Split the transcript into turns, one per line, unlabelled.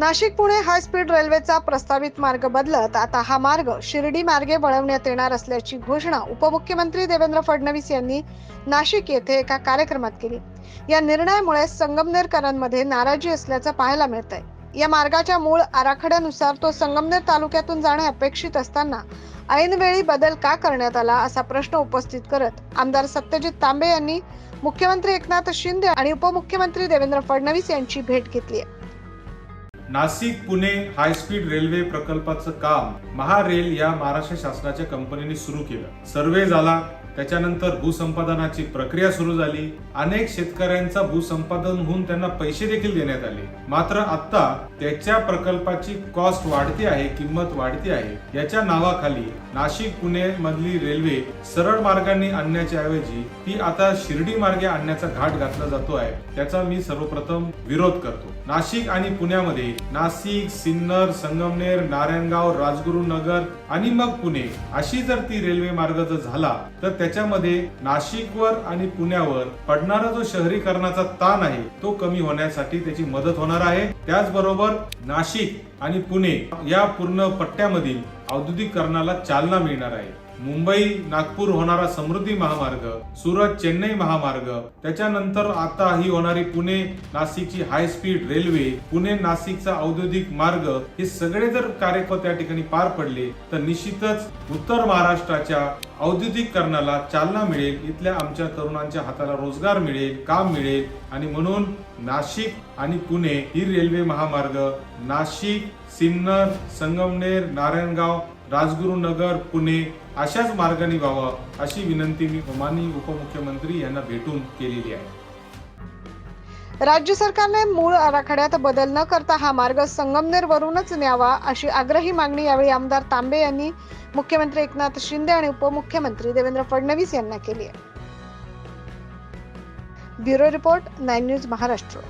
Nashik Pune high speed रेल्वेचा प्रस्तावित मार्ग बदलत आता हा मार्ग शिर्डी मार्गे वळवण्यात येणार असल्याची घोषणा उपमुख्यमंत्री देवेंद्र फडणवीस यांनी नाशिक येथे एका कार्यक्रमात केली. या निर्णयामुळे संगमनेरकरांमध्ये नाराजी असल्याचं पाहायला मिळत आहे या मार्गाच्या मूळ आराखड्यानुसार तो संगमनेर तालुक्यातून जाणे अपेक्षित असताना ऐनवेळी बदल का करण्यात आला असा प्रश्न उपस्थित करत आमदार सत्यजित तांबे यांनी मुख्यमंत्री एकनाथ शिंदे आणि उपमुख्यमंत्री देवेंद्र फडणवीस यांची भेट घेतली आहे.
नाशिक पुणे हायस्पीड रेल्वे प्रकल्पाचं काम महारेल या महाराष्ट्र शासनाच्या कंपनीने सुरू केलं. सर्वे झाला त्याच्यानंतर भूसंपादनाची प्रक्रिया सुरू झाली. अनेक शेतकऱ्यांचा भूसंपादन होऊन त्यांना पैसे देखील देण्यात आले. मात्र आता त्याच्या प्रकल्पाची कॉस्ट वाढती आहे किंमत वाढती आहे. याच्या नावाखाली नाशिक पुणे मधली रेल्वे सरळ मार्गाने आणण्याच्या ऐवजी ती आता शिर्डी मार्गे आणण्याचा घाट घातला जातो आहे. त्याचा मी सर्वप्रथम विरोध करतो. नाशिक आणि पुण्यामध्ये नाशिक सिन्नर संगमनेर नारायणगाव राजगुरुनगर आणि मग पुणे अशी जर ती रेल्वे मार्ग जर झाला तर त्याच्यामध्ये नाशिकवर आणि पुण्यावर पडणारा जो शहरीकरणाचा ताण आहे तो कमी होण्यासाठी त्याची मदत होणार आहे. त्याचबरोबर नाशिक आणि पुणे या पूर्ण पट्ट्यामधील औद्योगिकरणाला चालना मिळणार आहे. मुंबई नागपूर होणारा समृद्धी महामार्ग सुरत चेन्नई महामार्ग त्याच्यानंतर आता ही होणारी पुणे नाशिकची हाय स्पीड रेल्वे पुणे नाशिकचा औद्योगिक मार्ग हे सगळे जर कार्यक्रम त्या ठिकाणी पार पडले तर निश्चितच उत्तर महाराष्ट्राच्या औद्योगिकरणाला चालना मिळेल इथल्या आमच्या तरुणांच्या हाताला रोजगार मिळेल काम मिळेल आणि म्हणून नाशिक आणि पुणे ही रेल्वे महामार्ग नाशिक सिन्नर संगमनेर नारायणगाव राजगुरुनगर पुणे अशाच मार्गाने व्हावं अशी विनंती मी माननीय उपमुख्यमंत्री यांना भेटून केलेली आहे.
राज्य सरकारने मूळ आराखड्यात बदल न करता हा मार्ग संगमनेर वरूनच न्यावा अशी आग्रही मागणी यावेळी आमदार तांबे यांनी मुख्यमंत्री एकनाथ शिंदे आणि उपमुख्यमंत्री देवेंद्र फडणवीस यांना केली आहे. Bureau report nine news Maharashtra.